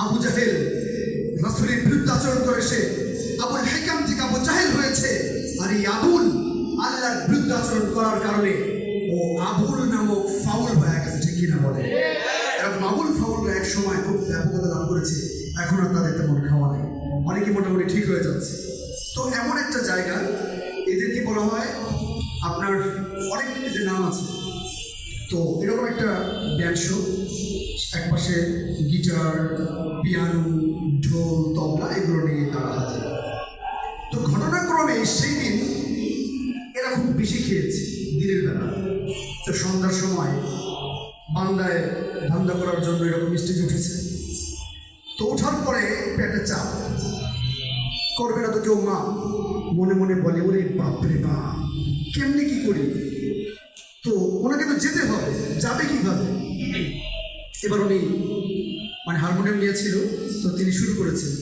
আবু জাহেল রাসূলের বিরুদ্ধে আচরণ করে সে আবুল হেকাম থেকে আবু জাহেল হয়েছে আর এই আবুল আল্লাহর বিরুদ্ধে আচরণ করার কারণে ও আবুল নামক ফাউল হয়ে গেছে, ঠিক কিনা বলে? এরকম আবুল ফাউলরা এক সময় খুব ব্যাপকতা লাভ করেছে, এখন আর তাদের তেমন খাওয়া নেই। অনেকে মোটামুটি ঠিক হয়ে যাচ্ছে। তো এমন একটা জায়গা, এদেরকে বলা হয় আপনার অনেক নাম আছে। তো এরকম একটা ব্যান্ড শো একপাশে গিটার পিয়ানো ঢোল তবলা এগুলো নিয়ে তারা হাজির। তো ঘটনাক্রমে সেই দিন এরা খুব বেশি খেয়েছে দিনের বেলা। তো সন্ধ্যার সময় বান্দায় ধান্দা করার জন্য এরকম স্টেজ উঠেছে। তো ওঠার পরে পেটে চাপ। করবে না তো কেউ মা, মনে মনে বলে, ওরে বাপরে বাপ। কেমনি কি করি? তো ওনাকে তো যেতে হবে, যাবে কীভাবে? এবার উনি মানে হারমোনিয়াম নিয়েছিল, তো তিনি শুরু করেছেন।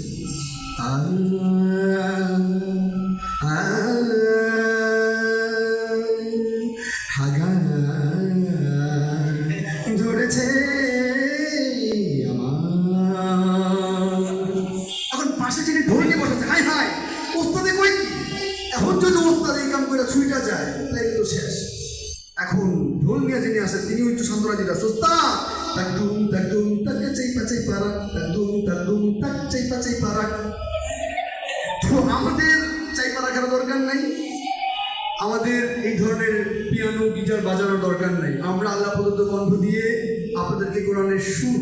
ধরেছে দিতে সুস্তা তাকুম তাকুম তাকে চাই পাচাই পারাক তাকুম তাকুম তাক চাই পাচাই পারাক তো আমাদের চাই পারাকের দরকার নাই। আমাদের এই ধরনের পিয়ানো গিটার বাজানোর দরকার নাই। আমরা আল্লাহ প্রদত্ত কণ্ঠ দিয়ে আপনাদেরকে কোরআনের সুর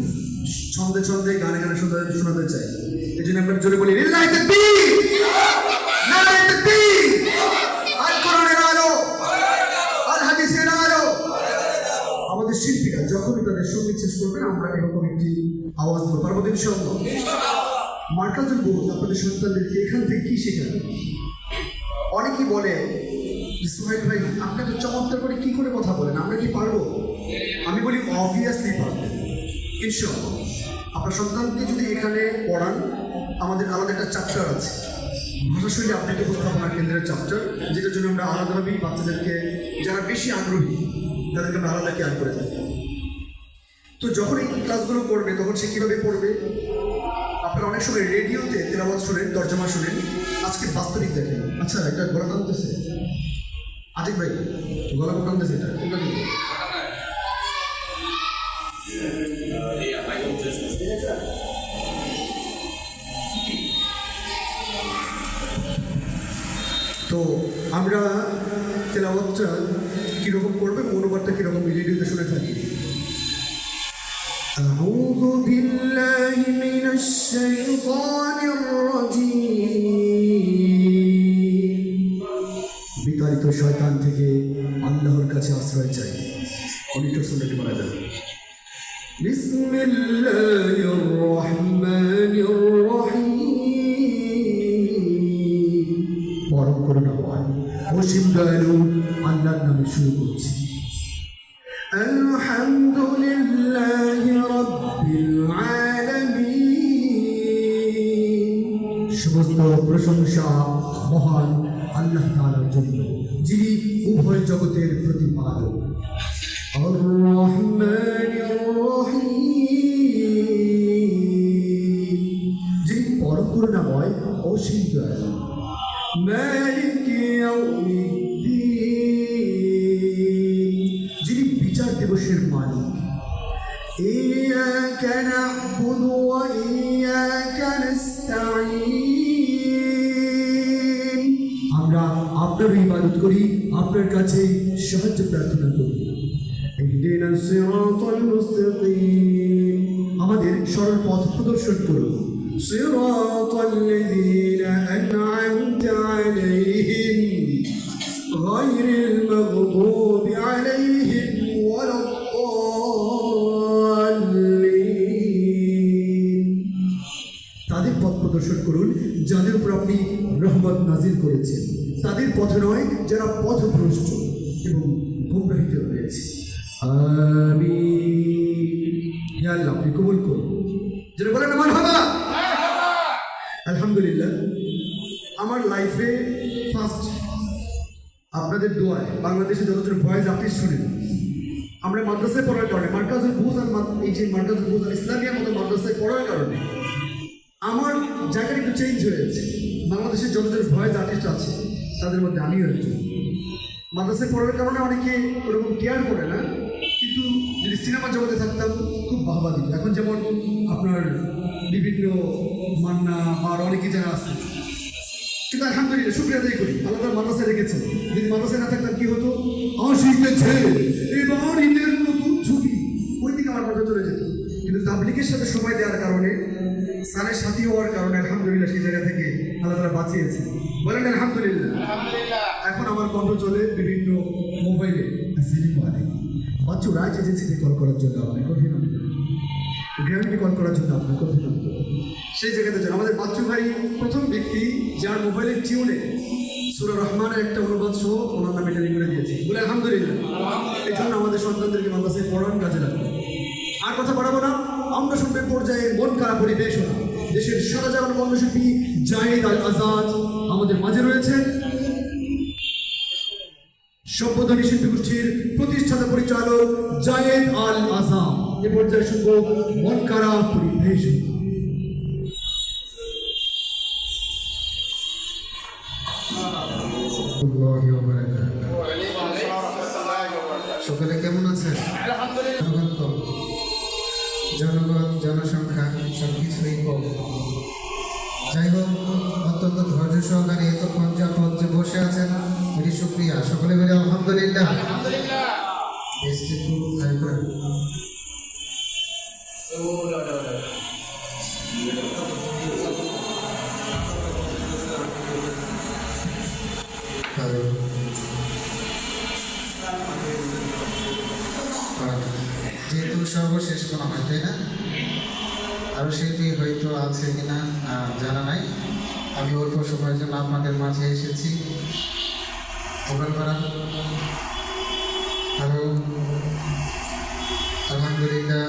ছন্দে ছন্দে গানে গানে শোনাতে চাই। এই জন্য আমরা জোরে বলি লিল্লাহি তাকবীর নারায়ে তাকবীর আল কোরআনের আলো আল হাদিসের আলো আমাদের শিল্পীরা যখনই তাদের সংগীত শেষ করবেন আমরা এরকম একটি আওয়াজ দেবো পারব তো ইনশাআল্লাহ। মার্কাজুল বহুত আপনাদের সন্তানদেরকে এখান থেকে কি শেখান অনেকেই বলে সোহেল ভাই, আপনি তো চমৎকার করে কি করে কথা বলেন? আমরা কি পারব? আমি বলি অবভিয়াসলি পারব। ইনশাআল্লাহ। আপনার সন্তানকে যদি এখানে পড়ান, আমাদের আলাদা একটা চ্যাপ্টার আছে। ভাষাশৈলী আপডেট উপস্থাপনা কেন্দ্রের চ্যাপ্টার যেটার জন্য আমরা আলাদাভাবেই বাচ্চাদেরকে, যারা বেশি আগ্রহী, তাদেরকে আমরা আলাদা কেয়ার করে থাকি। তো যখন এই ক্লাসগুলো করবে, তখন সে কীভাবে পড়বে? আপনারা অনেক সময় রেডিওতে তেলাবাদ শোনেন, তর্জমা শোনেন। আজকে বাস্তবিক দেখেন। আচ্ছা এটা গলা টানতেছে। আতিক ভাই, গলা টানতেছে এটা। তো আমরা তেলাওয়াতটা কীরকম করবে মনোবারটা কীরকম রেডিওতে শুনে থাকি। أعوذ بالله من الشيطان الرجيم বিতাড়িত শয়তান থেকে আল্লাহর কাছে আশ্রয় চাই অনেকটা শুনে মারা যাবে بسم الله الرحمن الرحيم পরম করুণাময় অসীম দয়ালু আল্লাহর নামে শুরু করছি الحمد প্রশংসা মহান আল্লাহ তাআলার জন্য যিনি উভয় জগতের প্রতিপালক الرحمن الرحيم যিনি পরম করুণাময় অসীম দয়ালু মালিক ইয়াউমিদ্দিন যিনি বিচার দিবসের মালিক إياك نعبد وإياك আপনার ইবাদত করি আপনার কাছে সাহায্য প্রার্থনা করি اهدنا الصراط المستقيم আমাদের সরল পথ প্রদর্শন করুন صراط الذين أنعمت عليهم غير المغضوب عليهم ولا الضالين তাদের পথ প্রদর্শন করুন যাদের উপর আপনি রহমত নাজিল করেছেন তাদের পথ নয়, যারা পথ পথভ্রষ্ট এবং গুমরাহিত রয়েছে। আমি আপনি কবুল করুন। যেটা বলেন আমার আলহামদুলিল্লাহ, আমার লাইফে ফার্স্ট আপনাদের দোয়ায় বাংলাদেশে যতজন ভয়েস আর্টিস্ট শুনেন আমরা মাদ্রাসায় পড়ার কারণে মার্কাজুল বুজ আর এই যে মার্কাজুল বুজ আর ইসলামিয়ার মতো মাদ্রাসায় পড়ার কারণে, আমার জায়গাটা একটু চেঞ্জ হয়েছে। বাংলাদেশের যতজন ভয়েস আর্টিস্ট আছে তাদের মধ্যে আমিও একজন মাদ্রাসায় পড়ার কারণে অনেকে ওরকম কেয়ার করে না, কিন্তু যদি সিনেমা জগতে থাকতাম, খুব বাহবা দিত। এখন যেমন আপনার বিভিন্ন মান্না আরও অনেকে যারা আছে, কিন্তু আলহামদুলিল্লাহ, শুক্রিয়া আদায় করি তার মাদ্রাসায় রেখেছে যদি মাদ্রাসায় না থাকতাম, কি হতো? আসিতেছে এবার ঈদের নতুন ছবি ওই দিকে আমার কথা চলে যেত। কিন্তু তাবলিকের সাথে সময় দেওয়ার কারণে সানের সাথী হওয়ার কারণে আলহামদুলিল্লাহ সেই জায়গা থেকে তারা বাঁচিয়েছে বলেন আলহামদুলিল্লাহ। এখন আমার কণ্ঠ চলে বিভিন্ন মোবাইলে। আসসালামু আলাইকুম। বাচ্চু রাজ এজেন্সিতে কল করার জন্য আপনাকে অভিনন্দন। গ্রামীণে কল করার জন্য আপনাকে অভিনন্দন। সেই জায়গাতে যান আমাদের বাচ্চু ভাই প্রথম ব্যক্তি যার মোবাইলের টিউনে সুরা রহমানের একটা অনুবাদ সহ ওনার নামে টেলিং করে দিয়েছে। বলে আলহামদুলিল্লাহ। এই জন্য আমাদের সন্তানদেরকে মাদ্রাসায় পড়ান কাজে লাগবে। আর কথা বাড়াবো না আমরা শুনবে পর্যায়ে মন খারাপ পরিবেশনা দেশের সারা জাগানো কর্মশিল্পী জাহিদ আল আজাদ আমাদের মাঝে রয়েছে সভ্যধনী শিল্পী গোষ্ঠীর প্রতিষ্ঠাতা পরিচালক জায়েদ আল আজাম। এ পর্যায়ে শুনব মন খারাপ সকলে কেমন আছেন? জনগণ কম জনগণ জনসংখ্যা সব কিছুই কম। যাই হোক সহকারে এতক্ষণ যাবৎ যে বসে আছেন এটি সুক্রিয়া সকলে মিলে আলহামদুলিল্লাহ। যেহেতু সর্বশেষ মনে হয় তাই না? আরও সেটি হয়তো আছে কিনা জানা নাই। আমি অল্প সময়ের জন্য আপনাদের মাঝে এসেছি। আলহামদুলিল্লাহ